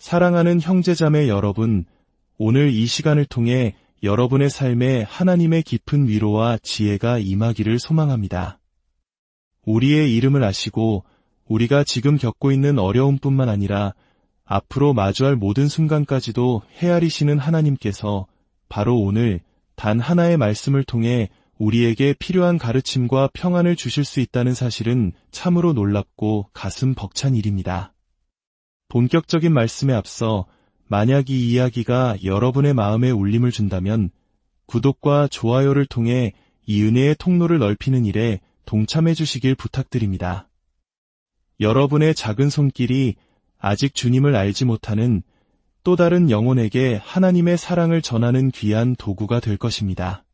사랑하는 형제자매 여러분, 오늘 이 시간을 통해 여러분의 삶에 하나님의 깊은 위로와 지혜가 임하기를 소망합니다. 우리의 이름을 아시고 우리가 지금 겪고 있는 어려움뿐만 아니라 앞으로 마주할 모든 순간까지도 헤아리시는 하나님께서 바로 오늘 단 하나의 말씀을 통해 우리에게 필요한 가르침과 평안을 주실 수 있다는 사실은 참으로 놀랍고 가슴 벅찬 일입니다. 본격적인 말씀에 앞서 만약 이 이야기가 여러분의 마음에 울림을 준다면 구독과 좋아요를 통해 이 은혜의 통로를 넓히는 일에 동참해 주시길 부탁드립니다. 여러분의 작은 손길이 아직 주님을 알지 못하는 또 다른 영혼에게 하나님의 사랑을 전하는 귀한 도구가 될 것입니다.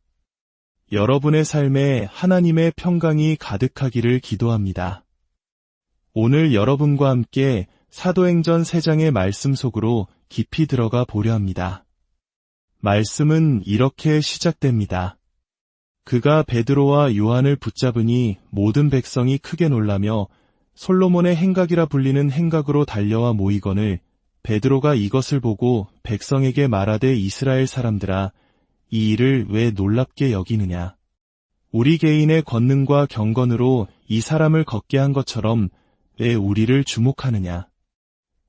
여러분의 삶에 하나님의 평강이 가득하기를 기도합니다. 오늘 여러분과 함께 사도행전 3장의 말씀 속으로 깊이 들어가 보려 합니다. 말씀은 이렇게 시작됩니다. 그가 베드로와 요한을 붙잡으니 모든 백성이 크게 놀라며 솔로몬의 행각이라 불리는 행각으로 달려와 모이거늘 베드로가 이것을 보고 백성에게 말하되 이스라엘 사람들아 이 일을 왜 놀랍게 여기느냐. 우리 개인의 권능과 경건으로 이 사람을 걷게 한 것처럼 왜 우리를 주목하느냐.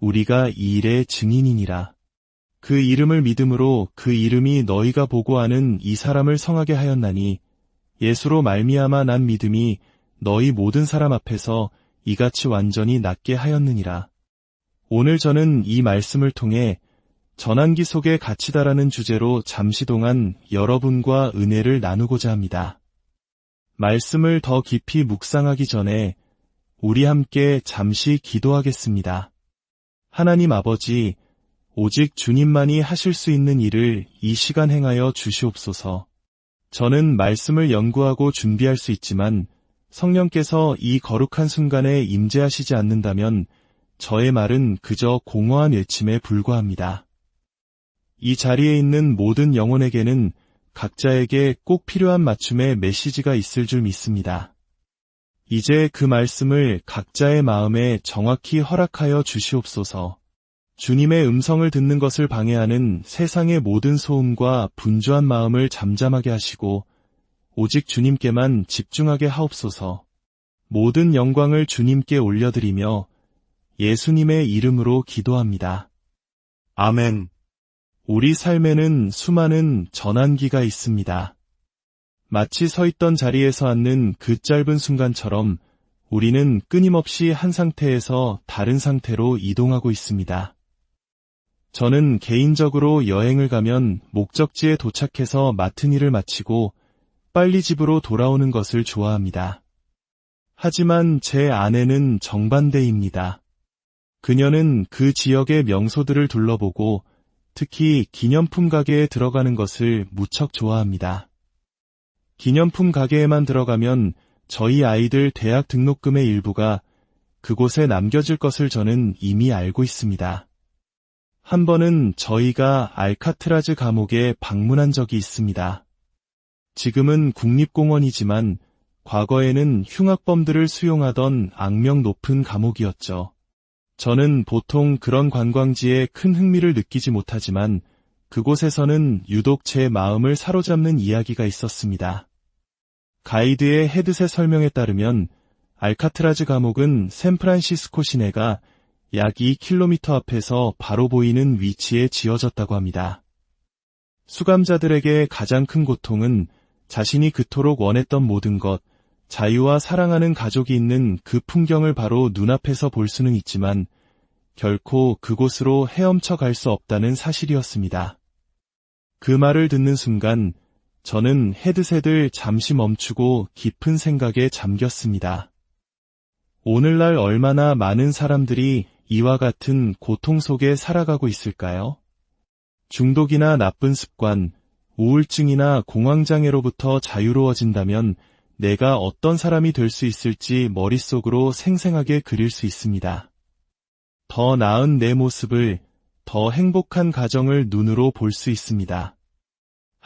우리가 이 일의 증인이니라. 그 이름을 믿음으로 그 이름이 너희가 보고 아는 이 사람을 성하게 하였나니 예수로 말미암아 난 믿음이 너희 모든 사람 앞에서 이같이 완전히 낫게 하였느니라. 오늘 저는 이 말씀을 통해 전환기 속에 갇히다라는 주제로 잠시 동안 여러분과 은혜를 나누고자 합니다. 말씀을 더 깊이 묵상하기 전에 우리 함께 잠시 기도하겠습니다. 하나님 아버지, 오직 주님만이 하실 수 있는 일을 이 시간 행하여 주시옵소서. 저는 말씀을 연구하고 준비할 수 있지만 성령께서 이 거룩한 순간에 임재하시지 않는다면 저의 말은 그저 공허한 외침에 불과합니다. 이 자리에 있는 모든 영혼에게는 각자에게 꼭 필요한 맞춤의 메시지가 있을 줄 믿습니다. 이제 그 말씀을 각자의 마음에 정확히 허락하여 주시옵소서. 주님의 음성을 듣는 것을 방해하는 세상의 모든 소음과 분주한 마음을 잠잠하게 하시고 오직 주님께만 집중하게 하옵소서. 모든 영광을 주님께 올려드리며 예수님의 이름으로 기도합니다. 아멘. 우리 삶에는 수많은 전환기가 있습니다. 마치 서 있던 자리에서 앉는 그 짧은 순간처럼 우리는 끊임없이 한 상태에서 다른 상태로 이동하고 있습니다. 저는 개인적으로 여행을 가면 목적지에 도착해서 맡은 일을 마치고 빨리 집으로 돌아오는 것을 좋아합니다. 하지만 제 아내는 정반대입니다. 그녀는 그 지역의 명소들을 둘러보고 특히 기념품 가게에 들어가는 것을 무척 좋아합니다. 기념품 가게에만 들어가면 저희 아이들 대학 등록금의 일부가 그곳에 남겨질 것을 저는 이미 알고 있습니다. 한 번은 저희가 알카트라즈 감옥에 방문한 적이 있습니다. 지금은 국립공원이지만 과거에는 흉악범들을 수용하던 악명 높은 감옥이었죠. 저는 보통 그런 관광지에 큰 흥미를 느끼지 못하지만 그곳에서는 유독 제 마음을 사로잡는 이야기가 있었습니다. 가이드의 헤드셋 설명에 따르면 알카트라즈 감옥은 샌프란시스코 시내가 약 2km 앞에서 바로 보이는 위치에 지어졌다고 합니다. 수감자들에게 가장 큰 고통은 자신이 그토록 원했던 모든 것, 자유와 사랑하는 가족이 있는 그 풍경을 바로 눈앞에서 볼 수는 있지만 결코 그곳으로 헤엄쳐 갈 수 없다는 사실이었습니다. 그 말을 듣는 순간 저는 헤드셋을 잠시 멈추고 깊은 생각에 잠겼습니다. 오늘날 얼마나 많은 사람들이 이와 같은 고통 속에 살아가고 있을까요? 중독이나 나쁜 습관, 우울증이나 공황장애로부터 자유로워진다면 내가 어떤 사람이 될 수 있을지 머릿속으로 생생하게 그릴 수 있습니다. 더 나은 내 모습을, 더 행복한 가정을 눈으로 볼 수 있습니다.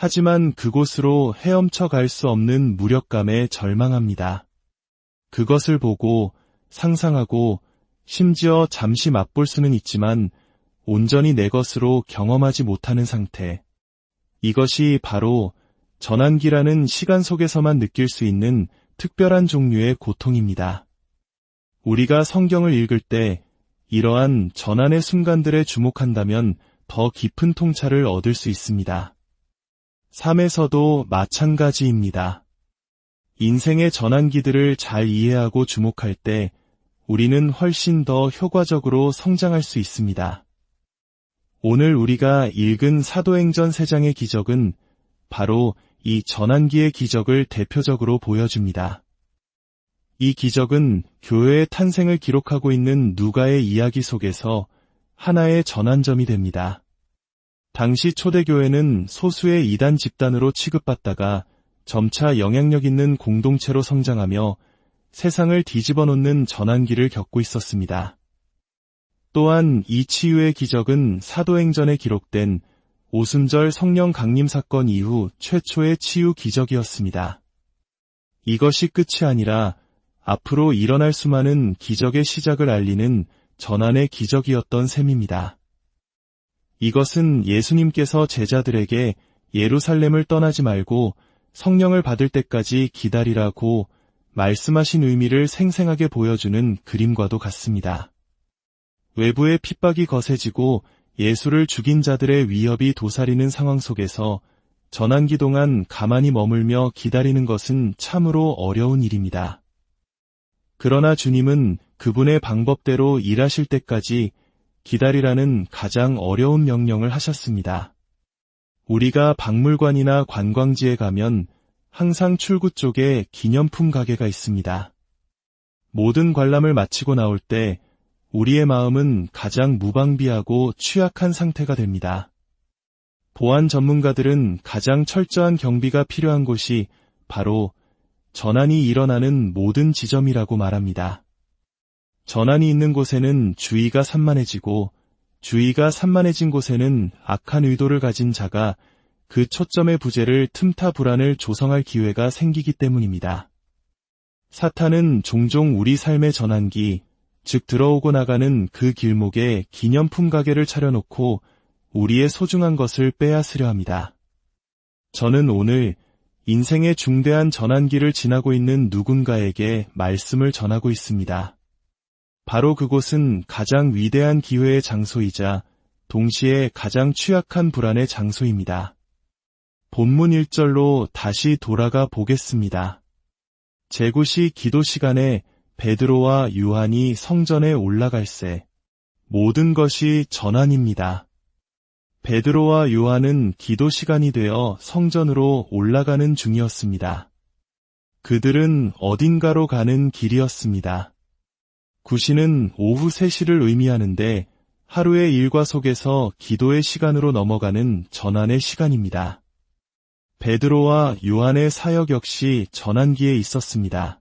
하지만 그곳으로 헤엄쳐 갈 수 없는 무력감에 절망합니다. 그것을 보고 상상하고 심지어 잠시 맛볼 수는 있지만 온전히 내 것으로 경험하지 못하는 상태. 이것이 바로 전환기라는 시간 속에서만 느낄 수 있는 특별한 종류의 고통입니다. 우리가 성경을 읽을 때 이러한 전환의 순간들에 주목한다면 더 깊은 통찰을 얻을 수 있습니다. 삶에서도 마찬가지입니다. 인생의 전환기들을 잘 이해하고 주목할 때 우리는 훨씬 더 효과적으로 성장할 수 있습니다. 오늘 우리가 읽은 사도행전 3장의 기적은 바로 이 전환기의 기적을 대표적으로 보여줍니다. 이 기적은 교회의 탄생을 기록하고 있는 누가의 이야기 속에서 하나의 전환점이 됩니다. 당시 초대교회는 소수의 이단 집단으로 취급받다가 점차 영향력 있는 공동체로 성장하며 세상을 뒤집어 놓는 전환기를 겪고 있었습니다. 또한 이 치유의 기적은 사도행전에 기록된 오순절 성령 강림 사건 이후 최초의 치유 기적이었습니다. 이것이 끝이 아니라 앞으로 일어날 수많은 기적의 시작을 알리는 전환의 기적이었던 셈입니다. 이것은 예수님께서 제자들에게 예루살렘을 떠나지 말고 성령을 받을 때까지 기다리라고 말씀하신 의미를 생생하게 보여주는 그림과도 같습니다. 외부의 핍박이 거세지고 예수를 죽인 자들의 위협이 도사리는 상황 속에서 전환기 동안 가만히 머물며 기다리는 것은 참으로 어려운 일입니다. 그러나 주님은 그분의 방법대로 일하실 때까지 기다리라는 가장 어려운 명령을 하셨습니다. 우리가 박물관이나 관광지에 가면 항상 출구 쪽에 기념품 가게가 있습니다. 모든 관람을 마치고 나올 때 우리의 마음은 가장 무방비하고 취약한 상태가 됩니다. 보안 전문가들은 가장 철저한 경비가 필요한 곳이 바로 전환이 일어나는 모든 지점이라고 말합니다. 전환이 있는 곳에는 주의가 산만해지고 주의가 산만해진 곳에는 악한 의도를 가진 자가 그 초점의 부재를 틈타 불안을 조성할 기회가 생기기 때문입니다. 사탄은 종종 우리 삶의 전환기, 즉 들어오고 나가는 그 길목에 기념품 가게를 차려놓고 우리의 소중한 것을 빼앗으려 합니다. 저는 오늘 인생의 중대한 전환기를 지나고 있는 누군가에게 말씀을 전하고 있습니다. 바로 그곳은 가장 위대한 기회의 장소이자 동시에 가장 취약한 불안의 장소입니다. 본문 1절로 다시 돌아가 보겠습니다. 제구시 기도 시간에 베드로와 유한이 성전에 올라갈새 모든 것이 전환입니다. 베드로와 요한은 기도 시간이 되어 성전으로 올라가는 중이었습니다. 그들은 어딘가로 가는 길이었습니다. 구시는 오후 3시를 의미하는데 하루의 일과 속에서 기도의 시간으로 넘어가는 전환의 시간입니다. 베드로와 요한의 사역 역시 전환기에 있었습니다.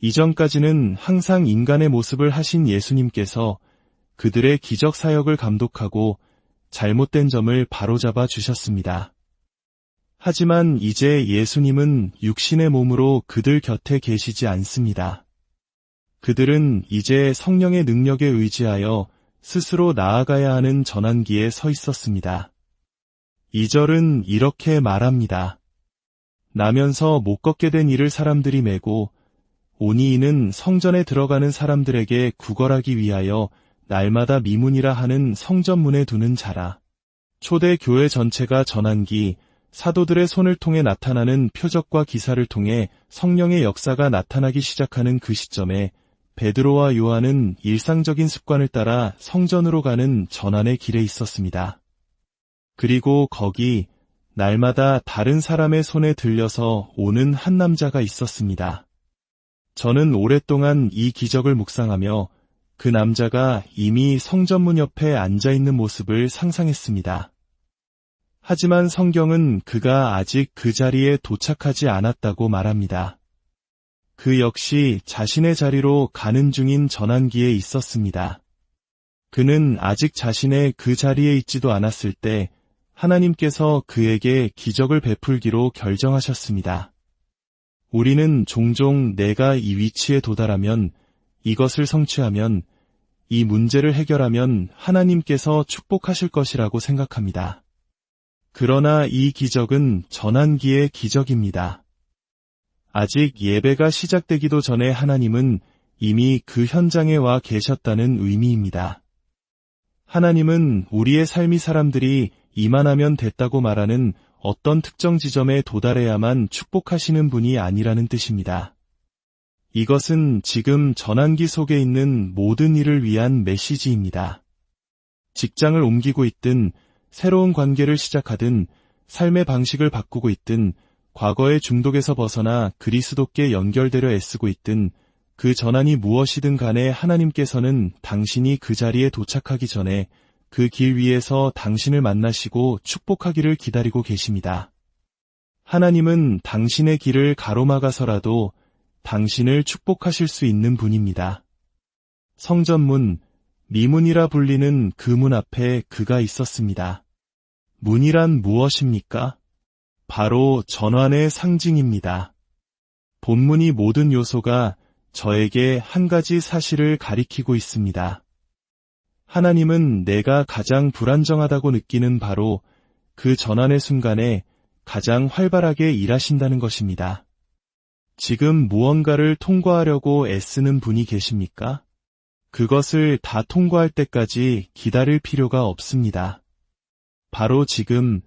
이전까지는 항상 인간의 모습을 하신 예수님께서 그들의 기적 사역을 감독하고 잘못된 점을 바로잡아 주셨습니다. 하지만 이제 예수님은 육신의 몸으로 그들 곁에 계시지 않습니다. 그들은 이제 성령의 능력에 의지하여 스스로 나아가야 하는 전환기에 서 있었습니다. 이절은 이렇게 말합니다. 나면서 못 걷게 된 이를 사람들이 메고 오니 이는 성전에 들어가는 사람들에게 구걸하기 위하여 날마다 미문이라 하는 성전문에 두는 자라. 초대 교회 전체가 전환기, 사도들의 손을 통해 나타나는 표적과 기사를 통해 성령의 역사가 나타나기 시작하는 그 시점에 베드로와 요한은 일상적인 습관을 따라 성전으로 가는 전환의 길에 있었습니다. 그리고 거기 날마다 다른 사람의 손에 들려서 오는 한 남자가 있었습니다. 저는 오랫동안 이 기적을 묵상하며 그 남자가 이미 성전문 옆에 앉아 있는 모습을 상상했습니다. 하지만 성경은 그가 아직 그 자리에 도착하지 않았다고 말합니다. 그 역시 자신의 자리로 가는 중인 전환기에 있었습니다. 그는 아직 자신의 그 자리에 있지도 않았을 때 하나님께서 그에게 기적을 베풀기로 결정하셨습니다. 우리는 종종 내가 이 위치에 도달하면 이것을 성취하면 이 문제를 해결하면 하나님께서 축복하실 것이라고 생각합니다. 그러나 이 기적은 전환기의 기적입니다. 아직 예배가 시작되기도 전에 하나님은 이미 그 현장에 와 계셨다는 의미입니다. 하나님은 우리의 삶이 사람들이 이만하면 됐다고 말하는 어떤 특정 지점에 도달해야만 축복하시는 분이 아니라는 뜻입니다. 이것은 지금 전환기 속에 있는 모든 일을 위한 메시지입니다. 직장을 옮기고 있든 새로운 관계를 시작하든 삶의 방식을 바꾸고 있든 과거의 중독에서 벗어나 그리스도께 연결되려 애쓰고 있든 그 전환이 무엇이든 간에 하나님께서는 당신이 그 자리에 도착하기 전에 그 길 위에서 당신을 만나시고 축복하기를 기다리고 계십니다. 하나님은 당신의 길을 가로막아서라도 당신을 축복하실 수 있는 분입니다. 성전문, 미문이라 불리는 그 문 앞에 그가 있었습니다. 문이란 무엇입니까? 바로 전환의 상징입니다. 본문이 모든 요소가 저에게 한 가지 사실을 가리키고 있습니다. 하나님은 내가 가장 불안정하다고 느끼는 바로 그 전환의 순간에 가장 활발하게 일하신다는 것입니다. 지금 무언가를 통과하려고 애쓰는 분이 계십니까? 그것을 다 통과할 때까지 기다릴 필요가 없습니다. 바로 지금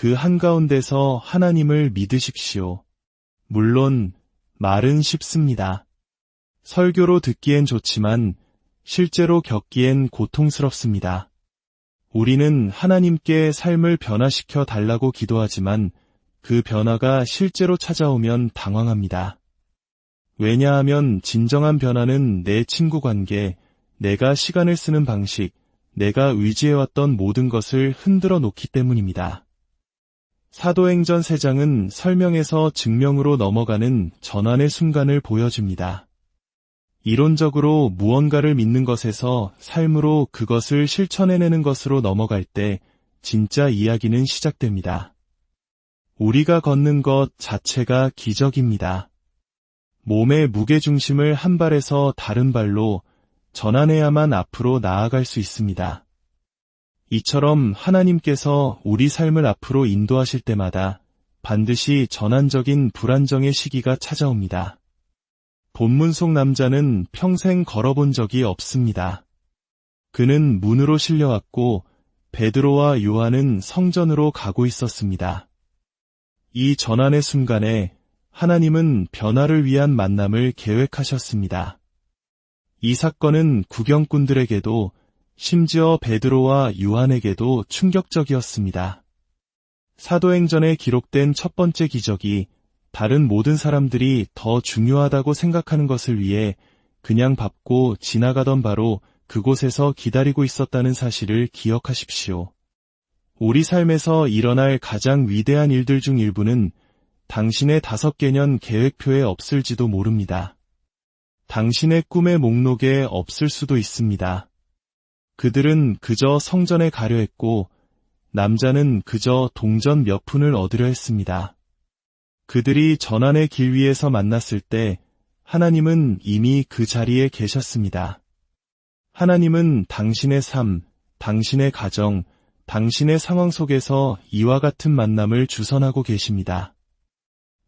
그 한가운데서 하나님을 믿으십시오. 물론 말은 쉽습니다. 설교로 듣기엔 좋지만 실제로 겪기엔 고통스럽습니다. 우리는 하나님께 삶을 변화시켜 달라고 기도하지만 그 변화가 실제로 찾아오면 당황합니다. 왜냐하면 진정한 변화는 내 친구 관계, 내가 시간을 쓰는 방식, 내가 의지해왔던 모든 것을 흔들어 놓기 때문입니다. 사도행전 3장은 설명에서 증명으로 넘어가는 전환의 순간을 보여줍니다. 이론적으로 무언가를 믿는 것에서 삶으로 그것을 실천해내는 것으로 넘어갈 때 진짜 이야기는 시작됩니다. 우리가 걷는 것 자체가 기적입니다. 몸의 무게중심을 한 발에서 다른 발로 전환해야만 앞으로 나아갈 수 있습니다. 이처럼 하나님께서 우리 삶을 앞으로 인도하실 때마다 반드시 전환적인 불안정의 시기가 찾아옵니다. 본문 속 남자는 평생 걸어본 적이 없습니다. 그는 문으로 실려왔고 베드로와 요한은 성전으로 가고 있었습니다. 이 전환의 순간에 하나님은 변화를 위한 만남을 계획하셨습니다. 이 사건은 구경꾼들에게도 심지어 베드로와 요한에게도 충격적이었습니다. 사도행전에 기록된 첫 번째 기적이 다른 모든 사람들이 더 중요하다고 생각하는 것을 위해 그냥 밟고 지나가던 바로 그곳에서 기다리고 있었다는 사실을 기억하십시오. 우리 삶에서 일어날 가장 위대한 일들 중 일부는 당신의 다섯 개년 계획표에 없을지도 모릅니다. 당신의 꿈의 목록에 없을 수도 있습니다. 그들은 그저 성전에 가려 했고 남자는 그저 동전 몇 푼을 얻으려 했습니다. 그들이 전환의 길 위에서 만났을 때 하나님은 이미 그 자리에 계셨습니다. 하나님은 당신의 삶, 당신의 가정, 당신의 상황 속에서 이와 같은 만남을 주선하고 계십니다.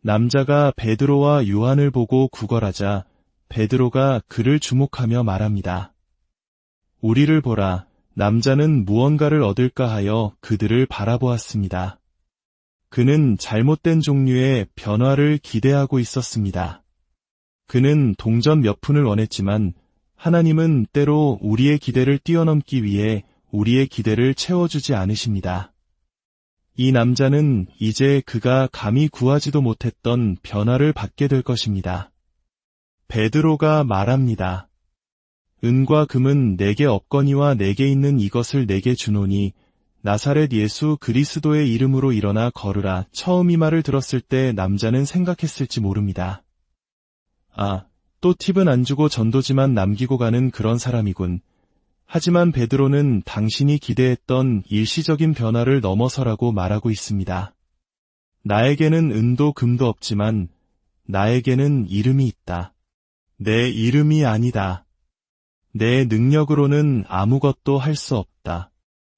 남자가 베드로와 요한을 보고 구걸하자 베드로가 그를 주목하며 말합니다. 우리를 보라, 남자는 무언가를 얻을까 하여 그들을 바라보았습니다. 그는 잘못된 종류의 변화를 기대하고 있었습니다. 그는 동전 몇 푼을 원했지만 하나님은 때로 우리의 기대를 뛰어넘기 위해 우리의 기대를 채워주지 않으십니다. 이 남자는 이제 그가 감히 구하지도 못했던 변화를 받게 될 것입니다. 베드로가 말합니다. 은과 금은 내게 없거니와 내게 있는 이것을 내게 주노니 나사렛 예수 그리스도의 이름으로 일어나 걸으라 처음 이 말을 들었을 때 남자는 생각했을지 모릅니다. 아, 또 팁은 안 주고 전도지만 남기고 가는 그런 사람이군. 하지만 베드로는 당신이 기대했던 일시적인 변화를 넘어서라고 말하고 있습니다. 나에게는 은도 금도 없지만 나에게는 이름이 있다. 내 이름이 아니다. 내 능력으로는 아무것도 할 수 없다.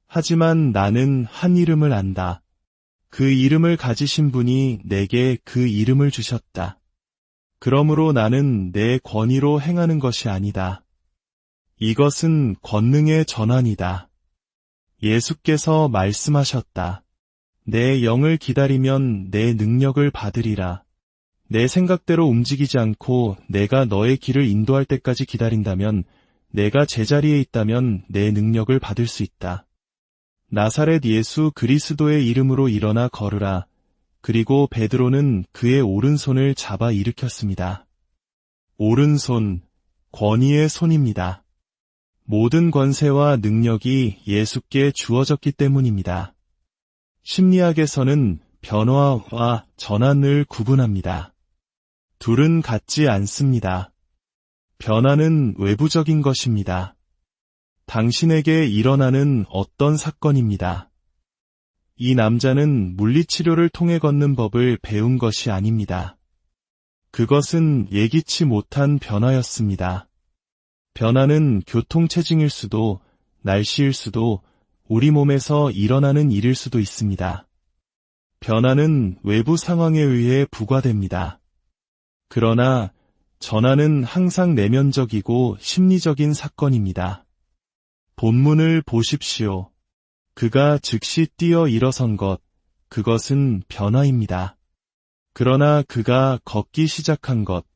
하지만 나는 한 이름을 안다. 그 이름을 가지신 분이 내게 그 이름을 주셨다. 그러므로 나는 내 권위로 행하는 것이 아니다. 이것은 권능의 전환이다. 예수께서 말씀하셨다. 내 영을 기다리면 내 능력을 받으리라. 내 생각대로 움직이지 않고 내가 너의 길을 인도할 때까지 기다린다면 내가 제자리에 있다면 내 능력을 받을 수 있다. 나사렛 예수 그리스도의 이름으로 일어나 걸으라. 그리고 베드로는 그의 오른손을 잡아 일으켰습니다. 오른손, 권위의 손입니다. 모든 권세와 능력이 예수께 주어졌기 때문입니다. 심리학에서는 변화와 전환을 구분합니다. 둘은 같지 않습니다. 변화는 외부적인 것입니다. 당신에게 일어나는 어떤 사건입니다. 이 남자는 물리치료를 통해 걷는 법을 배운 것이 아닙니다. 그것은 예기치 못한 변화였습니다. 변화는 교통체증일 수도, 날씨일 수도, 우리 몸에서 일어나는 일일 수도 있습니다. 변화는 외부 상황에 의해 부과됩니다. 그러나 전화는 항상 내면적이고 심리적인 사건입니다. 본문을 보십시오. 그가 즉시 뛰어 일어선 것, 그것은 변화입니다. 그러나 그가 걷기 시작한 것,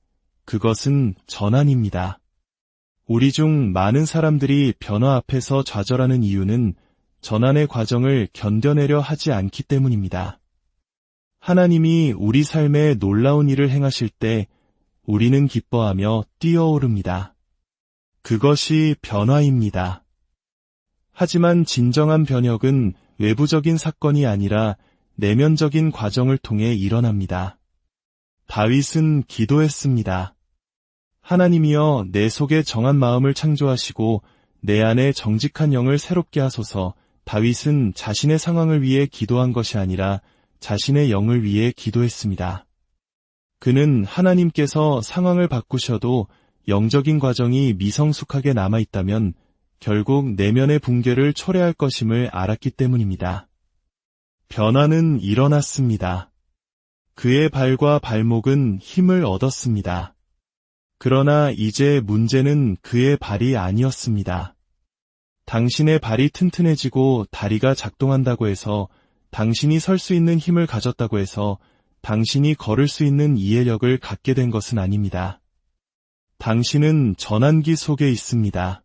그것은 전환입니다. 우리 중 많은 사람들이 변화 앞에서 좌절하는 이유는 전환의 과정을 견뎌내려 하지 않기 때문입니다. 하나님이 우리 삶에 놀라운 일을 행하실 때 우리는 기뻐하며 뛰어오릅니다. 그것이 변화입니다. 하지만 진정한 변혁은 외부적인 사건이 아니라 내면적인 과정을 통해 일어납니다. 다윗은 기도했습니다. 하나님이여 내 속에 정한 마음을 창조하시고 내 안에 정직한 영을 새롭게 하소서 다윗은 자신의 상황을 위해 기도한 것이 아니라 자신의 영을 위해 기도했습니다. 그는 하나님께서 상황을 바꾸셔도 영적인 과정이 미성숙하게 남아있다면 결국 내면의 붕괴를 초래할 것임을 알았기 때문입니다. 변화는 일어났습니다. 그의 발과 발목은 힘을 얻었습니다. 그러나 이제 문제는 그의 발이 아니었습니다. 당신의 발이 튼튼해지고 다리가 작동한다고 해서 당신이 설 수 있는 힘을 가졌다고 해서 당신이 걸을 수 있는 이해력을 갖게 된 것은 아닙니다. 당신은 전환기 속에 있습니다.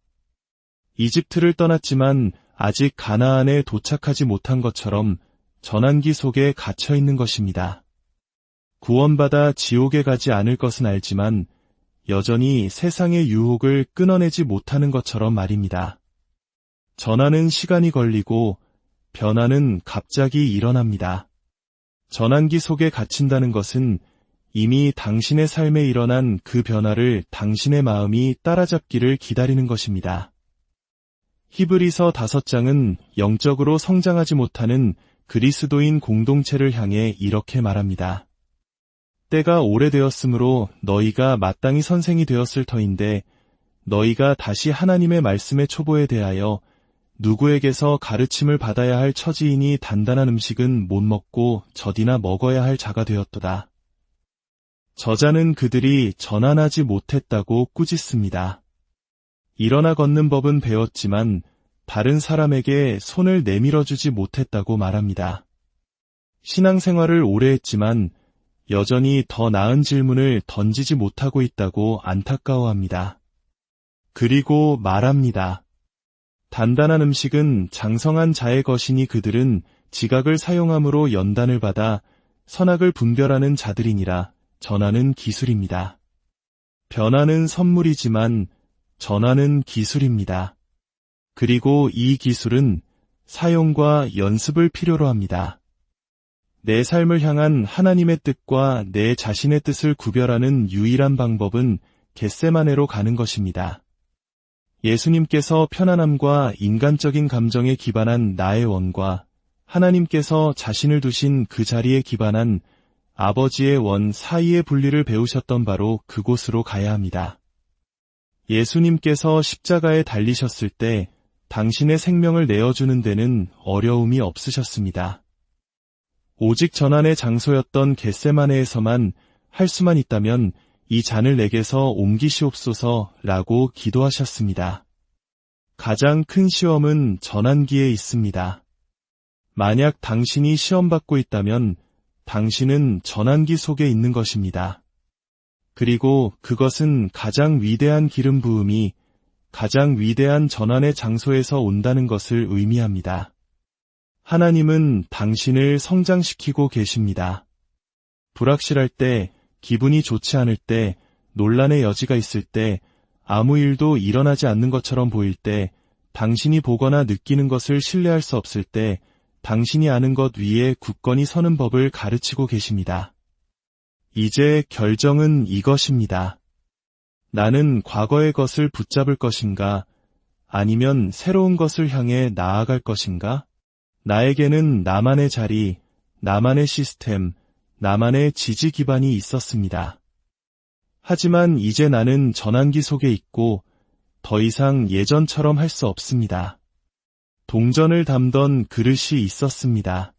이집트를 떠났지만 아직 가나안에 도착하지 못한 것처럼 전환기 속에 갇혀 있는 것입니다. 구원받아 지옥에 가지 않을 것은 알지만 여전히 세상의 유혹을 끊어내지 못하는 것처럼 말입니다. 전환은 시간이 걸리고 변화는 갑자기 일어납니다. 전환기 속에 갇힌다는 것은 이미 당신의 삶에 일어난 그 변화를 당신의 마음이 따라잡기를 기다리는 것입니다. 히브리서 다섯 장은 영적으로 성장하지 못하는 그리스도인 공동체를 향해 이렇게 말합니다. 때가 오래되었으므로 너희가 마땅히 선생이 되었을 터인데 너희가 다시 하나님의 말씀의 초보에 대하여 누구에게서 가르침을 받아야 할 처지이니 단단한 음식은 못 먹고 젖이나 먹어야 할 자가 되었도다. 저자는 그들이 전환하지 못했다고 꾸짖습니다. 일어나 걷는 법은 배웠지만 다른 사람에게 손을 내밀어주지 못했다고 말합니다. 신앙생활을 오래 했지만 여전히 더 나은 질문을 던지지 못하고 있다고 안타까워합니다. 그리고 말합니다. 단단한 음식은 장성한 자의 것이니 그들은 지각을 사용함으로 연단을 받아 선악을 분별하는 자들이니라 전하는 기술입니다. 변화는 선물이지만 전하는 기술입니다. 그리고 이 기술은 사용과 연습을 필요로 합니다. 내 삶을 향한 하나님의 뜻과 내 자신의 뜻을 구별하는 유일한 방법은 겟세마네로 가는 것입니다. 예수님께서 편안함과 인간적인 감정에 기반한 나의 원과 하나님께서 자신을 두신 그 자리에 기반한 아버지의 원 사이의 분리를 배우셨던 바로 그곳으로 가야 합니다. 예수님께서 십자가에 달리셨을 때 당신의 생명을 내어주는 데는 어려움이 없으셨습니다. 오직 전환의 장소였던 겟세마네에서만 할 수만 있다면 이 잔을 내게서 옮기시옵소서 라고 기도하셨습니다. 가장 큰 시험은 전환기에 있습니다. 만약 당신이 시험받고 있다면 당신은 전환기 속에 있는 것입니다. 그리고 그것은 가장 위대한 기름 부음이 가장 위대한 전환의 장소에서 온다는 것을 의미합니다. 하나님은 당신을 성장시키고 계십니다. 불확실할 때, 기분이 좋지 않을 때, 논란의 여지가 있을 때, 아무 일도 일어나지 않는 것처럼 보일 때, 당신이 보거나 느끼는 것을 신뢰할 수 없을 때, 당신이 아는 것 위에 굳건히 서는 법을 가르치고 계십니다. 이제 결정은 이것입니다. 나는 과거의 것을 붙잡을 것인가? 아니면 새로운 것을 향해 나아갈 것인가? 나에게는 나만의 자리, 나만의 시스템, 나만의 지지 기반이 있었습니다. 하지만 이제 나는 전환기 속에 있고 더 이상 예전처럼 할 수 없습니다. 동전을 담던 그릇이 있었습니다.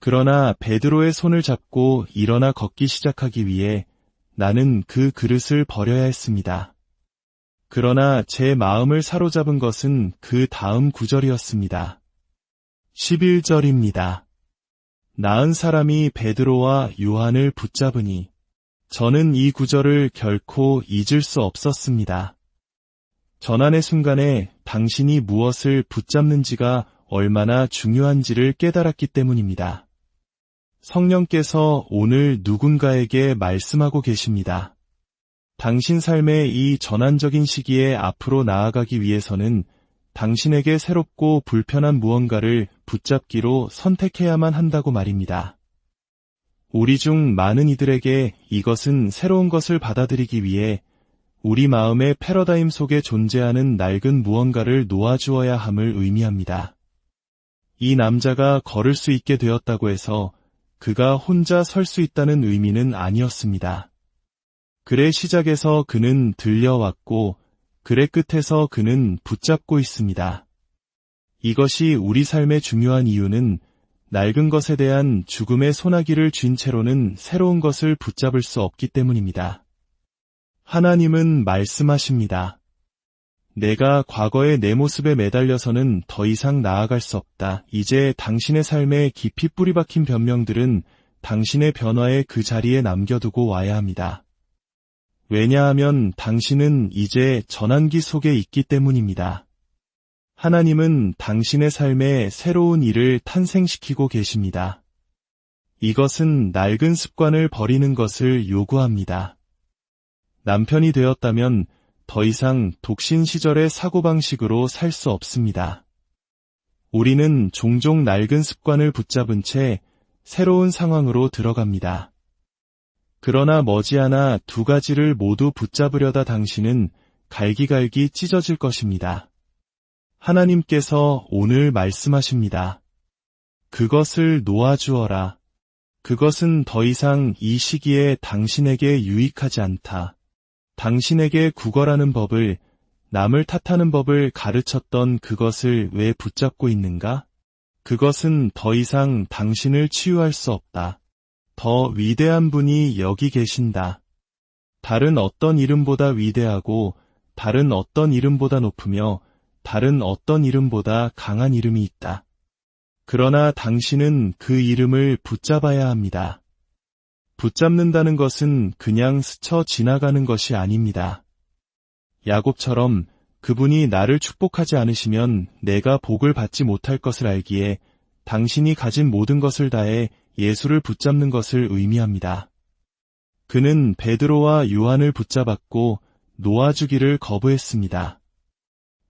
그러나 베드로의 손을 잡고 일어나 걷기 시작하기 위해 나는 그 그릇을 버려야 했습니다. 그러나 제 마음을 사로잡은 것은 그 다음 구절이었습니다. 11절입니다. 나은 사람이 베드로와 요한을 붙잡으니 저는 이 구절을 결코 잊을 수 없었습니다. 전환의 순간에 당신이 무엇을 붙잡는지가 얼마나 중요한지를 깨달았기 때문입니다. 성령께서 오늘 누군가에게 말씀하고 계십니다. 당신 삶의 이 전환적인 시기에 앞으로 나아가기 위해서는 당신에게 새롭고 불편한 무언가를 붙잡기로 선택해야만 한다고 말입니다. 우리 중 많은 이들에게 이것은 새로운 것을 받아들이기 위해 우리 마음의 패러다임 속에 존재하는 낡은 무언가를 놓아주어야 함을 의미합니다. 이 남자가 걸을 수 있게 되었다고 해서 그가 혼자 설 수 있다는 의미는 아니었습니다. 글의 시작에서 그는 들려왔고 글의 끝에서 그는 붙잡고 있습니다. 이것이 우리 삶의 중요한 이유는 낡은 것에 대한 죽음의 소나기를 쥔 채로는 새로운 것을 붙잡을 수 없기 때문입니다. 하나님은 말씀하십니다. 내가 과거의 내 모습에 매달려서는 더 이상 나아갈 수 없다. 이제 당신의 삶에 깊이 뿌리박힌 변명들은 당신의 변화의 그 자리에 남겨두고 와야 합니다. 왜냐하면 당신은 이제 전환기 속에 있기 때문입니다. 하나님은 당신의 삶에 새로운 일을 탄생시키고 계십니다. 이것은 낡은 습관을 버리는 것을 요구합니다. 남편이 되었다면 더 이상 독신 시절의 사고방식으로 살 수 없습니다. 우리는 종종 낡은 습관을 붙잡은 채 새로운 상황으로 들어갑니다. 그러나 머지않아 두 가지를 모두 붙잡으려다 당신은 갈기갈기 찢어질 것입니다. 하나님께서 오늘 말씀하십니다. 그것을 놓아주어라. 그것은 더 이상 이 시기에 당신에게 유익하지 않다. 당신에게 구걸하는 법을, 남을 탓하는 법을 가르쳤던 그것을 왜 붙잡고 있는가? 그것은 더 이상 당신을 치유할 수 없다. 더 위대한 분이 여기 계신다. 다른 어떤 이름보다 위대하고 다른 어떤 이름보다 높으며 다른 어떤 이름보다 강한 이름이 있다. 그러나 당신은 그 이름을 붙잡아야 합니다. 붙잡는다는 것은 그냥 스쳐 지나가는 것이 아닙니다. 야곱처럼 그분이 나를 축복하지 않으시면 내가 복을 받지 못할 것을 알기에 당신이 가진 모든 것을 다해 예수를 붙잡는 것을 의미합니다. 그는 베드로와 요한을 붙잡았고 놓아주기를 거부했습니다.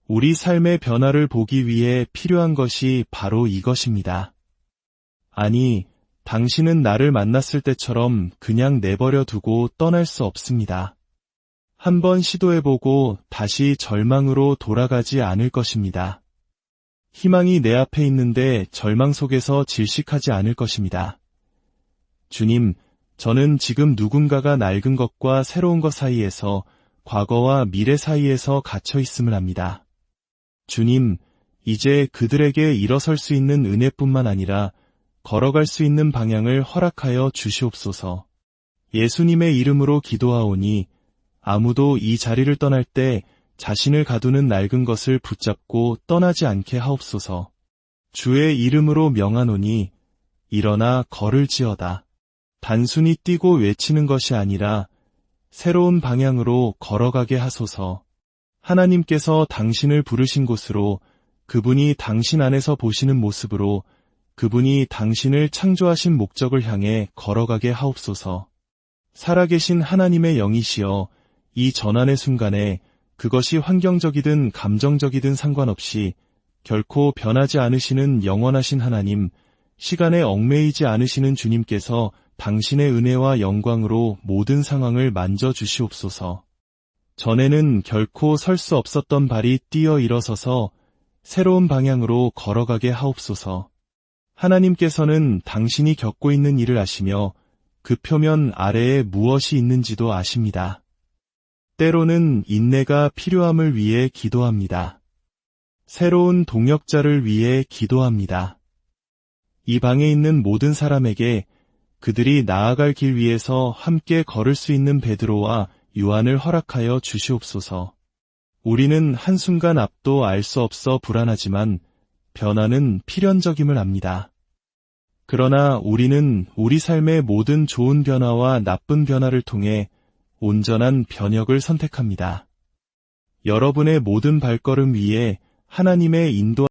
우리 삶의 변화를 보기 위해 필요한 것이 바로 이것입니다. 아니, 당신은 나를 만났을 때처럼 그냥 내버려 두고 떠날 수 없습니다. 한번 시도해보고 다시 절망으로 돌아가지 않을 것입니다. 희망이 내 앞에 있는데 절망 속에서 질식하지 않을 것입니다. 주님, 저는 지금 누군가가 낡은 것과 새로운 것 사이에서 과거와 미래 사이에서 갇혀 있음을 합니다. 주님, 이제 그들에게 일어설 수 있는 은혜뿐만 아니라 걸어갈 수 있는 방향을 허락하여 주시옵소서. 예수님의 이름으로 기도하오니 아무도 이 자리를 떠날 때 자신을 가두는 낡은 것을 붙잡고 떠나지 않게 하옵소서. 주의 이름으로 명하노니 일어나 걸을 지어다. 단순히 뛰고 외치는 것이 아니라 새로운 방향으로 걸어가게 하소서. 하나님께서 당신을 부르신 곳으로 그분이 당신 안에서 보시는 모습으로 그분이 당신을 창조하신 목적을 향해 걸어가게 하옵소서. 살아계신 하나님의 영이시여 이 전환의 순간에 그것이 환경적이든 감정적이든 상관없이 결코 변하지 않으시는 영원하신 하나님, 시간에 얽매이지 않으시는 주님께서 당신의 은혜와 영광으로 모든 상황을 만져 주시옵소서. 전에는 결코 설 수 없었던 발이 뛰어 일어서서 새로운 방향으로 걸어가게 하옵소서. 하나님께서는 당신이 겪고 있는 일을 아시며 그 표면 아래에 무엇이 있는지도 아십니다. 때로는 인내가 필요함을 위해 기도합니다. 새로운 동역자를 위해 기도합니다. 이 방에 있는 모든 사람에게 그들이 나아갈 길 위에서 함께 걸을 수 있는 베드로와 유한을 허락하여 주시옵소서. 우리는 한순간 앞도 알 수 없어 불안하지만 변화는 필연적임을 압니다. 그러나 우리는 우리 삶의 모든 좋은 변화와 나쁜 변화를 통해 온전한 변혁을 선택합니다. 여러분의 모든 발걸음 위에 하나님의 인도